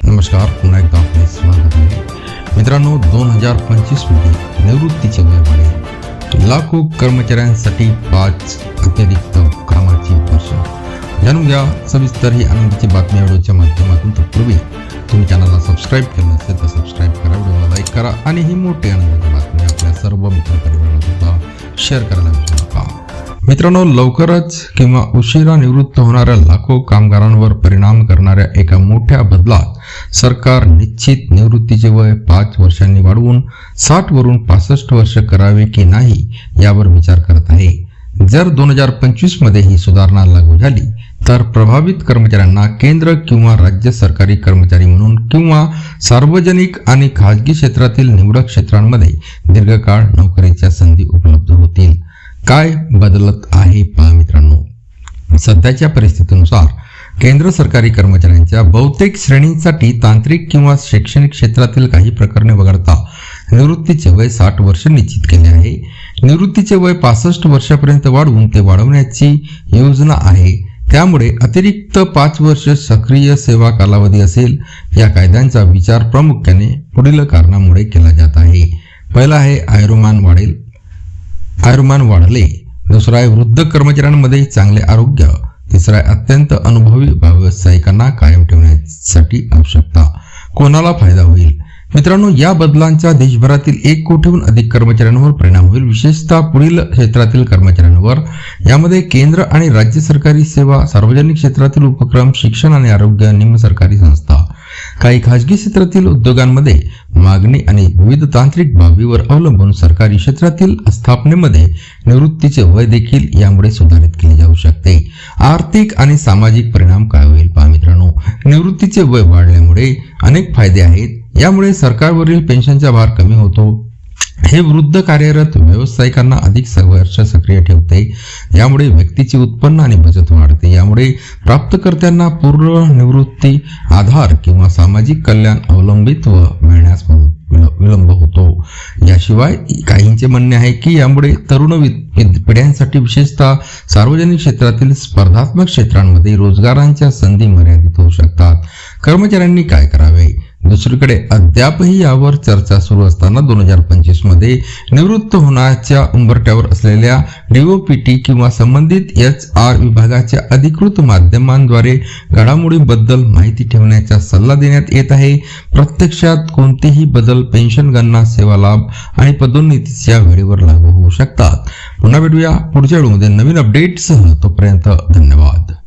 नमस्कार पुन्हा एकदा आपले स्वागत आहे. मित्रांनो दोन हजार पंचवीसमध्ये निवृत्तीचे निवृत्तीच्या वाढेल. लाखो कर्मचाऱ्यांसाठी पाच अतिरिक्त कामाची वर्ष. जाणून घ्या सविस्तर ही आनंदाची बातमी व्हिडिओच्या माध्यमातून तत्पूर्वी तुम्ही चॅनलला सबस्क्राईब केलं नसेल तर सबस्क्राईब करा व्हिडिओला लाईक करा आणि ही मोठी आनंदाची बातमी आपल्या सर्व मित्रपरिवाराला सुद्धा शेअर करायला विसरू मित्रांनो लवकरच किंवा उशिरा निवृत्त होणाऱ्या लाखो कामगारांवर परिणाम करणाऱ्या एका मोठ्या बदलात सरकार निश्चित निवृत्तीचे वय पाच वर्षांनी वाढवून साठ वरून पासष्ट वर्ष करावे की नाही यावर विचार करत आहे. जर दोन हजार पंचवीसमध्ये ही सुधारणा लागू झाली तर प्रभावित कर्मचाऱ्यांना केंद्र किंवा राज्य सरकारी कर्मचारी म्हणून किंवा सार्वजनिक आणि खाजगी क्षेत्रातील निवडक क्षेत्रांमध्ये दीर्घकाळ नोकरीच्या संधी उपलब्ध होतील. काय बदलत आहे पहा मित्रांनो? सध्याच्या परिस्थितीनुसार केंद्र सरकारी कर्मचाऱ्यांच्या बहुतेक श्रेणींसाठी तांत्रिक किंवा शैक्षणिक क्षेत्रातील काही प्रकरणे वगळता निवृत्तीचे वय साठ वर्ष निश्चित केले आहे. निवृत्तीचे वय पासष्ट वर्षापर्यंत वाढवून ते वाढवण्याची योजना आहे. त्यामुळे अतिरिक्त पाच वर्ष सक्रिय सेवा कालावधी असेल या कायद्यांचा विचार प्रामुख्याने पुढील कारणामुळे केला जात आहे. पहिला आहे आयुर्मान वाढेल. आयुर्मान वाढले दुसरा आहे वृद्ध कर्मचाऱ्यांमध्ये चांगले आरोग्य तिसरा आहे अत्यंत अनुभवी व्यावसायिकांना कायम ठेवण्यासाठी आवश्यकता. कोणाला फायदा होईल? मित्रांनो या बदलांचा देशभरातील एक कोटीहून अधिक कर्मचाऱ्यांवर परिणाम होईल. विशेषतः पुढील क्षेत्रातील कर्मचाऱ्यांवर. यामध्ये केंद्र आणि राज्य सरकारी सेवा सार्वजनिक क्षेत्रातील उपक्रम शिक्षण आणि आरोग्य निम सरकारी संस्था काही खाजगी क्षेत्रातील उद्योगांमध्ये मागणी आणि विविध तांत्रिक बाबीवर अवलंबून सरकारी क्षेत्रातील स्थापनेमध्ये निवृत्तीचे वय देखील यामुळे सुधारित केले जाऊ शकते. आर्थिक आणि सामाजिक परिणाम काय होईल पहा मित्रांनो. निवृत्तीचे वय वाढल्यामुळे अनेक फायदे आहेत. यामुळे सरकारवरील पेन्शनचा भार कमी होतो. हे वृद्ध कार्यरत व्यावसायिकांना अधिक संघर्ष सक्रिय ठेवते. यामुळे व्यक्तीचे उत्पन्न आणि बचत वाढते. यामुळे प्राप्तकर्त्यांना पूर्ण निवृत्ती आधार किंवा सामाजिक कल्याण अवलंबित्व मिळण्यास मदत- विलंब होतो. याशिवाय काहींचे म्हणणे आहे की यामुळे तरुण वि- पिढ्यांसाठी विशेषतः सार्वजनिक क्षेत्रातील स्पर्धात्मक क्षेत्रांमध्ये रोजगारांच्या संधी मर्यादित होऊ शकतात. कर्मचाऱ्यांनी काय करावे? दुसरीकडे अद्यापही यावर चर्चा सुरू असताना दोन हजार पंचवीसमध्ये निवृत्त होण्याच्या उंबरट्यावर असलेल्या डीओपीटी किंवा संबंधित एच आर विभागाच्या अधिकृत माध्यमांद्वारे घडामोडींबद्दल माहिती ठेवण्याचा सल्ला देण्यात येत आहे. प्रत्यक्षात कोणतेही बदल पेन्शन गणना सेवा लाभ आणि पदोन्नतीच्या वेळेवर लागू होऊ शकतात. पुन्हा भेटूया पुढच्या व्हिडिओमध्ये नवीन अपडेटसह तोपर्यंत धन्यवाद.